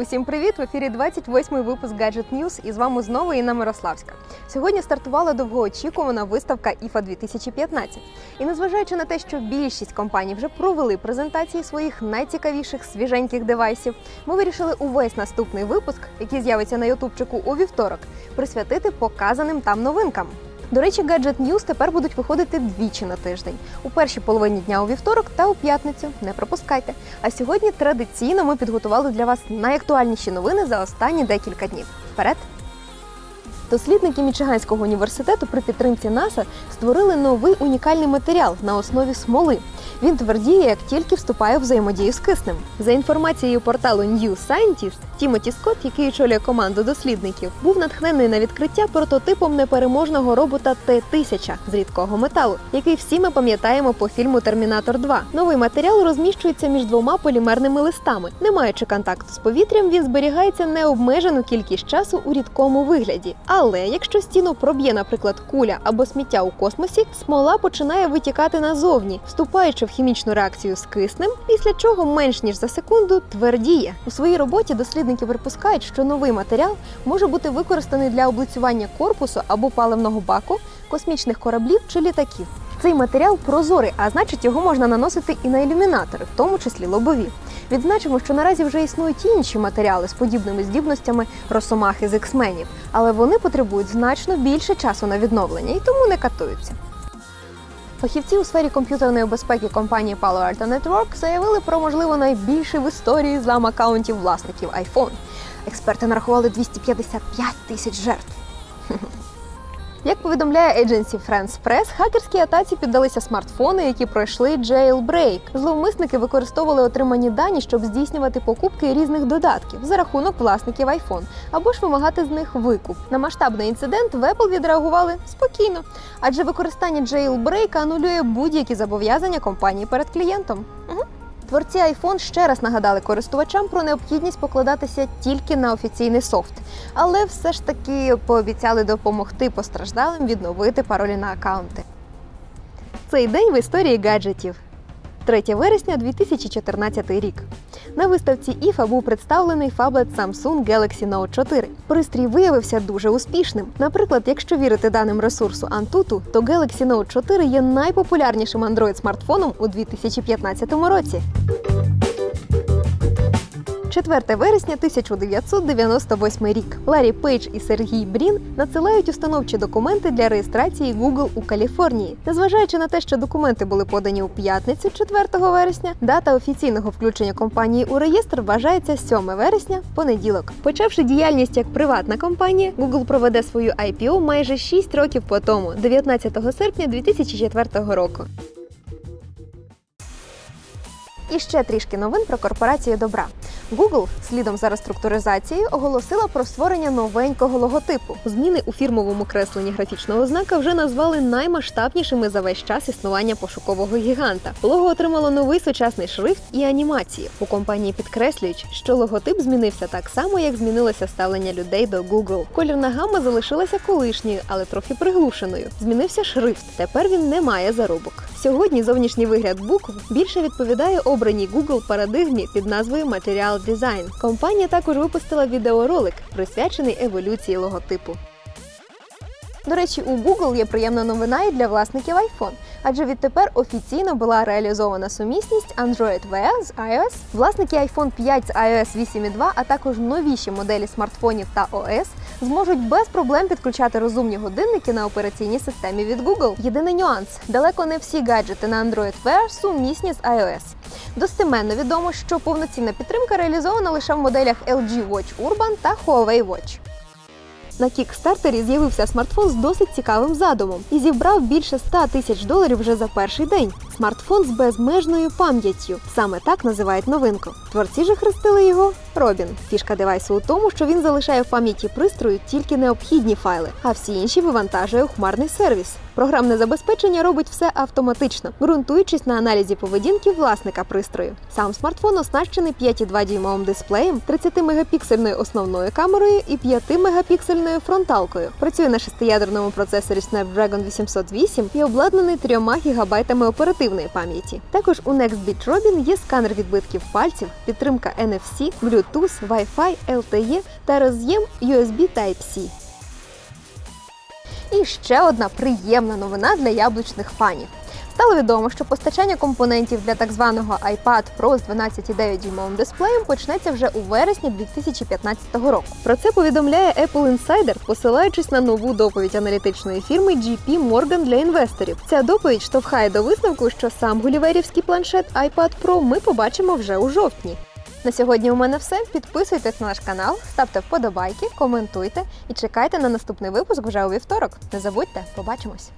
Усім привіт! В ефірі 28-й випуск Gadget News і з вами знову Інна Мирославська. Сьогодні стартувала довгоочікувана виставка IFA 2015. І незважаючи на те, що більшість компаній вже провели презентації своїх найцікавіших свіженьких девайсів, ми вирішили увесь наступний випуск, який з'явиться на ютубчику у вівторок, присвятити показаним там новинкам. До речі, Gadget News тепер будуть виходити двічі на тиждень у першій половині дня у вівторок та у п'ятницю. Не пропускайте. А сьогодні традиційно ми підготували для вас найактуальніші новини за останні декілька днів. Вперед! Дослідники Мічиганського університету при підтримці НАСА створили новий унікальний матеріал на основі смоли. Він твердіє, як тільки вступає в взаємодію з киснем. За інформацією порталу New Scientist, Тімоті Скотт, який очолює команду дослідників, був натхнений на відкриття прототипом непереможного робота Т-1000 з рідкого металу, який всі ми пам'ятаємо по фільму Термінатор 2. Новий матеріал розміщується між двома полімерними листами. Не маючи контакту з повітрям, він зберігається необмежену кількість часу у рідкому вигляді. Але якщо стіну проб'є, наприклад, куля або сміття у космосі, смола починає витікати назовні, вступаючи в хімічну реакцію з киснем, після чого менш ніж за секунду твердіє. У своїй роботі дослідники припускають, що новий матеріал може бути використаний для облицювання корпусу або паливного баку, космічних кораблів чи літаків. Цей матеріал прозорий, а значить його можна наносити і на ілюмінатори, в тому числі лобові. Відзначимо, що наразі вже існують інші матеріали з подібними здібностями росомахи з іксменів, але вони потребують значно більше часу на відновлення і тому не катуються. Фахівці у сфері комп'ютерної безпеки компанії Palo Alto Network заявили про можливо найбільший в історії злам акаунтів власників iPhone. Експерти нарахували 255 тисяч жертв. Як повідомляє Agency France Press, хакерській атаці піддалися смартфони, які пройшли jailbreak. Зловмисники використовували отримані дані, щоб здійснювати покупки різних додатків за рахунок власників iPhone, або ж вимагати з них викуп. На масштабний інцидент в Apple відреагували спокійно, адже використання jailbreak анулює будь-які зобов'язання компанії перед клієнтом. Угу. Творці iPhone ще раз нагадали користувачам про необхідність покладатися тільки на офіційний софт, але все ж таки пообіцяли допомогти постраждалим відновити паролі на аккаунти. Цей день в історії гаджетів. 3 вересня 2014 рік. На виставці IFA був представлений фаблет Samsung Galaxy Note 4. Пристрій виявився дуже успішним. Наприклад, якщо вірити даним ресурсу Antutu, то Galaxy Note 4 є найпопулярнішим Android-смартфоном у 2015 році. 4 вересня 1998 рік. Ларі Пейдж і Сергій Брін надсилають установчі документи для реєстрації Google у Каліфорнії. Незважаючи на те, що документи були подані у п'ятницю, 4 вересня, дата офіційного включення компанії у реєстр вважається 7 вересня, понеділок. Почавши діяльність як приватна компанія, Google проведе свою IPO майже 6 років по тому, 19 серпня 2004 року. І ще трішки новин про корпорацію добра. Google слідом за реструктуризацією оголосила про створення новенького логотипу. Зміни у фірмовому кресленні графічного знака вже назвали наймасштабнішими за весь час існування пошукового гіганта. Лого отримало новий сучасний шрифт і анімації. У компанії підкреслюють, що логотип змінився так само, як змінилося ставлення людей до Google. Колірна гама залишилася колишньою, але трохи приглушеною. Змінився шрифт. Тепер він не має зарубок. Сьогодні зовнішній вигляд букв більше відповідає обраній Google парадигмі під назвою Material Design. Компанія також випустила відеоролик, присвячений еволюції логотипу. До речі, у Google є приємна новина і для власників iPhone, адже відтепер офіційно була реалізована сумісність Android Wear з iOS. Власники iPhone 5 з iOS 8.2, а також новіші моделі смартфонів та OS зможуть без проблем підключати розумні годинники на операційній системі від Google. Єдиний нюанс: далеко не всі гаджети на Android Wear сумісні з iOS. Достеменно відомо, що повноцінна підтримка реалізована лише в моделях LG Watch Urban та Huawei Watch. На кікстартері з'явився смартфон з досить цікавим задумом і зібрав більше 100 тисяч доларів вже за перший день. Смартфон з безмежною пам'яттю. Саме так називають новинку. Творці ж хрестили його Робін. Фішка девайсу у тому, що він залишає в пам'яті пристрою тільки необхідні файли, а всі інші вивантажує у хмарний сервіс. Програмне забезпечення робить все автоматично, ґрунтуючись на аналізі поведінки власника пристрою. Сам смартфон оснащений 5,2 дюймовим дисплеєм, 30-мегапіксельною основною камерою і 5-мегапіксельною фронталкою. Працює на шестиядерному процесорі Snapdragon 808 і обладнаний 3 гігабайтами оперативки оперативної пам'яті. Також у NextBeat Robin є сканер відбитків пальців, підтримка NFC, Bluetooth, Wi-Fi, LTE та роз'єм USB Type-C. І ще одна приємна новина для яблучних фанів. Стало відомо, що постачання компонентів для так званого iPad Pro з 12,9 дюймовим дисплеєм почнеться вже у вересні 2015 року. Про це повідомляє Apple Insider, посилаючись на нову доповідь аналітичної фірми GP Morgan для інвесторів. Ця доповідь штовхає до висновку, що сам гуліверівський планшет iPad Pro ми побачимо вже у жовтні. На сьогодні у мене все. Підписуйтесь на наш канал, ставте вподобайки, коментуйте і чекайте на наступний випуск вже у вівторок. Не забудьте, побачимось!